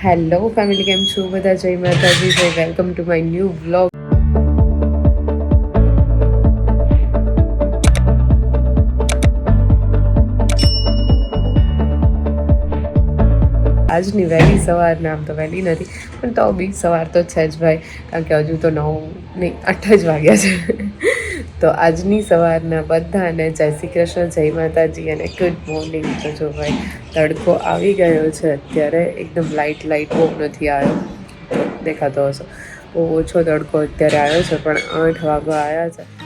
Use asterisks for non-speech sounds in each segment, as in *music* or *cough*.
Hello family, કેમ છો બધા? જય માતાજી, જય welcome to my new blog આજની વહેલી સવારના, આમ તો વહેલી નથી, પણ તો બી સવાર તો છે જ ભાઈ, કારણ કે હજુ તો નવ નહીં, આઠ જ વાગ્યા છે. તો આજની સવારના બધાને જય શ્રી કૃષ્ણ, જય માતાજી અને ગુડ મોર્નિંગ તો જો ભાઈ, તડકો આવી ગયો છે, અત્યારે એકદમ લાઇટ લાઇટ બહુ નથી આવ્યો. દેખાતો હશે. બહુ ઓછો તડકો અત્યારે આવ્યો છે, પણ આઠ વાગવા આવ્યા છે.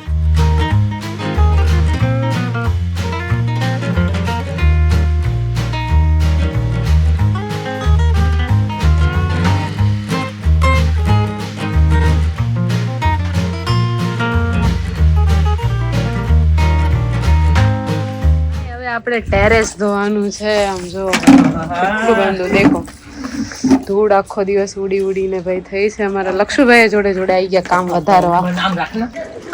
આપણે ટેરેસ ધોવાનું છે આમ જો કેટલું ગંદુ દેખો. ધૂળ આખો દિવસ ઉડી ઉડીને ભાઈ થઈ છે. અમારા લક્ષુભાઈ જોડે જોડે આવી ગયા કામ વધારવા.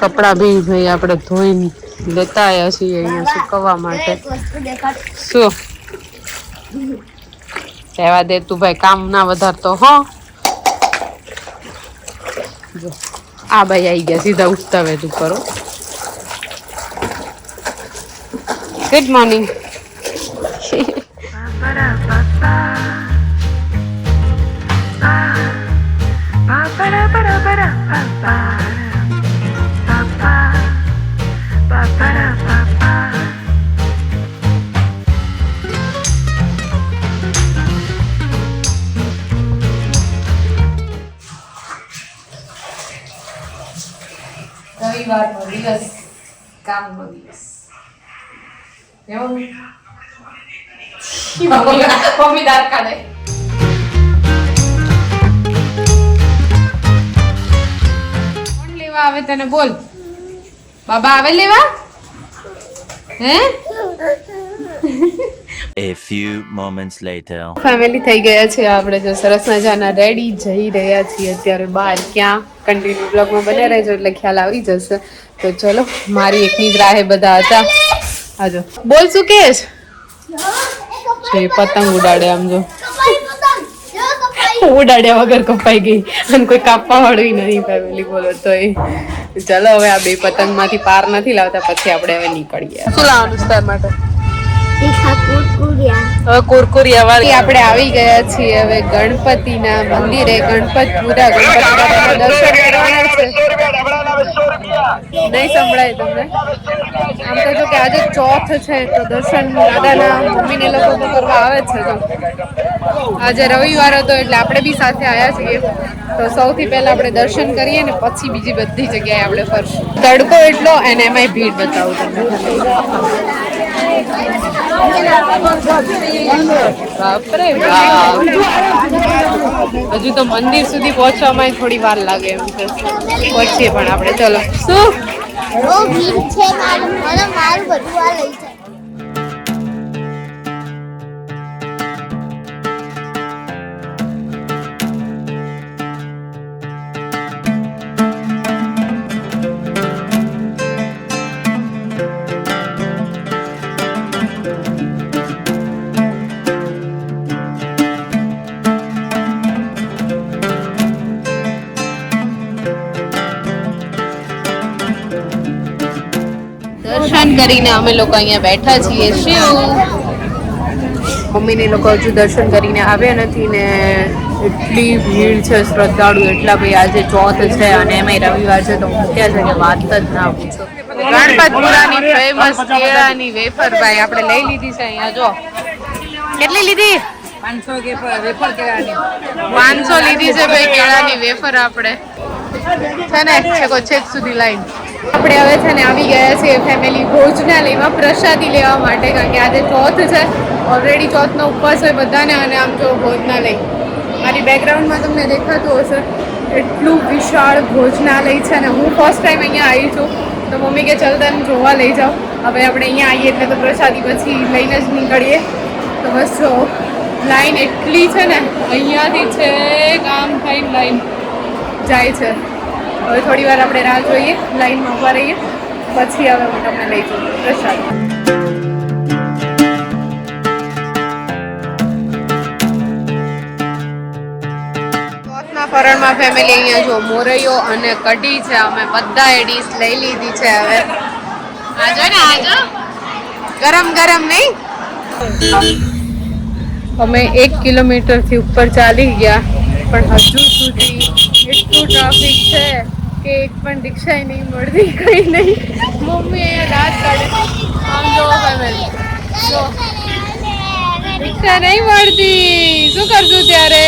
કપડાં બી ભાઈ આપણે ધોઈને લેતા આવ્યા છીએ અહીંયા સુકવવા માટે. શું? રહેવા દે તું ભાઈ કામ ના વધારતો હો. જો. આ ભાઈ આવી ગયા સીધા ઉઠતા વેત ઉપર હો. ગુડ મોર્નિંગ રવિવારનો દિવસ કામનો દિવસ એવું મમ્મી દાર કાઢે કોણ લેવા આવે તને બોલ. બાબા આવે લેવા? હે? A few moments later. Family થઈ ગયા છે આપણે જો સરસ મજાના રેડી જઈ રહ્યા છીએ અત્યારે બહાર. ક્યાં? કન્ટિન્યુ બ્લોગમાં બને રહેજો એટલે ખ્યાલ આવી જશે. તો ચલો મારી એકની જ રાહે બધા હતા. આજો બોલ શું કે છે પતંગ ઉડાડે આમ જો ઉડાડ્યા વગર કપાઈ ગઈ અને કોઈ કાપવા વાળું નહીં ફેમિલી બોલો તો એ ચલો હવે આ બે પતંગમાંથી પાર નથી લાવતા પછી આપણે હવે નીકળીએ શું લાવવાનું તાર માટે હવે કુરકુરિયા વાળી આપણે આવી ગયા છીએ હવે ગણપતિના મંદિરે ગણપતપુરા ગણપતિ દાદાના દર્શન કરવાના છે નહીં સંભળાય તમને. આમ તો કે આજે ચોથ છે તો દર્શન દાદાના મમ્મીને લોકો તો કરવા આવે છે તો આજે રવિવાર હતો એટલે આપણે બી સાથે આવ્યા છીએ. તો સૌથી પહેલા આપણે દર્શન કરીએ ને પછી બીજી બધી જગ્યાએ આપણે ફરશું. તડકો એટલો અને એમાંય ભીડ બતાવું તમને. બાપરે બાપ હજુ તો મંદિર સુધી પહોંચવામાં થોડી વાર લાગે એમ છે. પહોંચીએ પણ આપણે. ચલો. શું? મારું. બધું આ લઈ દર્શન કરીને અમે લોકો અહીંયા બેઠા છીએ. શિવ મમ્મીને લોકો હજુ દર્શન કરીને આવ્યા નથી ને એટલી ભીડ છે શ્રદ્ધાળુ એટલા ભાઈ આજે ચોથ છે અને એમાંય રવિવાર છે તો મૂક્યા છે કે વાત જ ના પૂછો. ગણપતપુરાની ફેમસ કેળાની વેફર ભાઈ આપણે લઈ લીધી છે અહીંયા જો. કેટલી લીધી? પાંચસો લીધી છે ભાઈ કેળાની વેફર આપણે. છે ને? છેકો છેક સુધી લાઈન. આપણે હવે છે ને આવી ગયા છીએ ફેમિલી ભોજનાલયમાં પ્રસાદી લેવા માટે, કારણ કે આજે ચોથ છે. ઓલરેડી ચોથનો ઉપવાસ હોય બધાને અને આમ જો ભોજનાલય. મારી બેકગ્રાઉન્ડમાં તમને દેખાતું હશે. એટલું વિશાળ ભોજનાલય છે ને. હું ફર્સ્ટ ટાઈમ અહીંયા આવી છું. તો મમ્મી કે ચાલ તને જોવા લઈ જાઓ. હવે આપણે અહીંયા આવીએ એટલે તો પ્રસાદી પછી લઈને જ નીકળીએ. તો બસ જો લાઈન એટલી છે ને, અહીંયાથી છે કામ થઈને લાઈન જાય છે. હવે થોડી વાર આપણે રાહ જોઈએ લાઈનમાં ઊભા રહીએ. પછી હવે હું તમને લઈ જઉં. પ્રસાદ પરણમાં ફેમિલી અહીંયા જો મોરૈયો અને કઢી છે. અમે બધા એ ડીશ લઈ લીધી છે હવે. આજો ને આજો. ગરમ ગરમ નહીં? અમે એક કિલોમીટરથી ઉપર ચાલી ગયા પણ હજુ સુધી એટલું ટ્રાફિક છે કે એક પણ રિક્ષા નહીં મળતી કઈ નહીં. મમ્મી અહીંયા દાંત કાઢે આમ જો ફેમિલી જો. રિક્ષા નહીં મળતી. શું કરશું ત્યારે?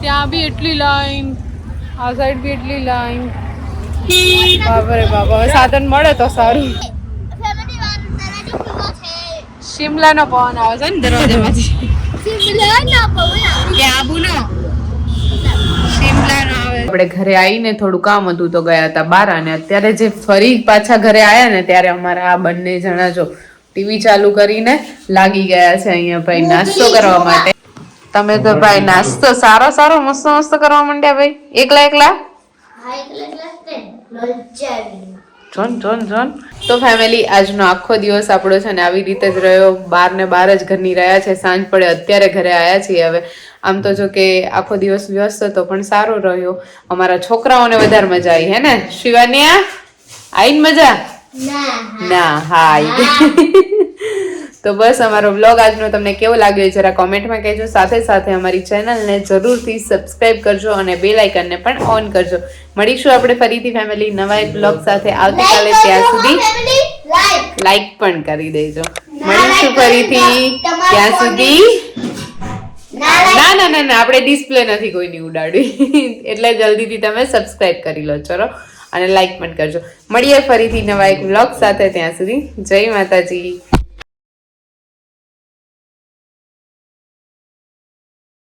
ત્યાં બી એટલી લાઈન આ સાઈડ બી એટલી લાઈન. બાપરે બાપા સાધન મળે તો સારું. શિમલાનો પવન આવે છે ને દરવાજામાંથી. કે આબુનો શિમલાનો આવે. આપણે ઘરે આવીને થોડું કામ હતું તો ગયા હતા બાર અને અત્યારે જે ફરી પાછા ઘરે આયા ને ત્યારે અમારા આ બંને જણા જો ટીવી ચાલુ કરીને લાગી ગયા છે અહીંયા ભાઈ નાસ્તો કરવા માટે. તમે તો ભાઈ નાસ્તો સારો સારો મસ્ત મસ્ત કરવા માંડ્યા ભાઈ. એકલા એકલા? John John John. તો ફેમિલી આજનો આખો દિવસ આપણો છે ને આવી રીતે જ રહ્યો. બાર ને બાર જ ઘરની રહ્યા છે. સાંજ પડે અત્યારે ઘરે આવ્યા છીએ હવે. આમ તો જો કે આખો દિવસ વ્યસ્ત હતો પણ સારો રહ્યો. અમારા છોકરાઓને વધારે મજા આવી હે ને? શિવાનિયા આઈને મજા? ના હા. આઈ તો બસ અમારો બ્લોગ આજનો તમને કેવો લાગ્યો એ જરા કોમેન્ટમાં કહેજો. સાથે સાથે અમારી ચેનલને જરૂરથી સબસ્ક્રાઈબ કરજો અને બે લાઇકનને પણ ઓન કરજો. મળીશું આપણે ફરીથી ફેમિલી નવા એક બ્લોગ સાથે આવતીકાલે ત્યાં સુધી. લાઈક પણ કરી દેજો. મળીશું ફરીથી ત્યાં સુધી. ના ના ના ના આપણે ડિસ્પ્લે નથી કોઈની ઉડાડવી. *laughs* એટલે જલ્દીથી તમે સબસ્ક્રાઇબ કરી લો ચલો. અને લાઈક પણ કરજો. મળીએ ફરીથી નવા એક બ્લોગ સાથે ત્યાં સુધી. જય માતાજી.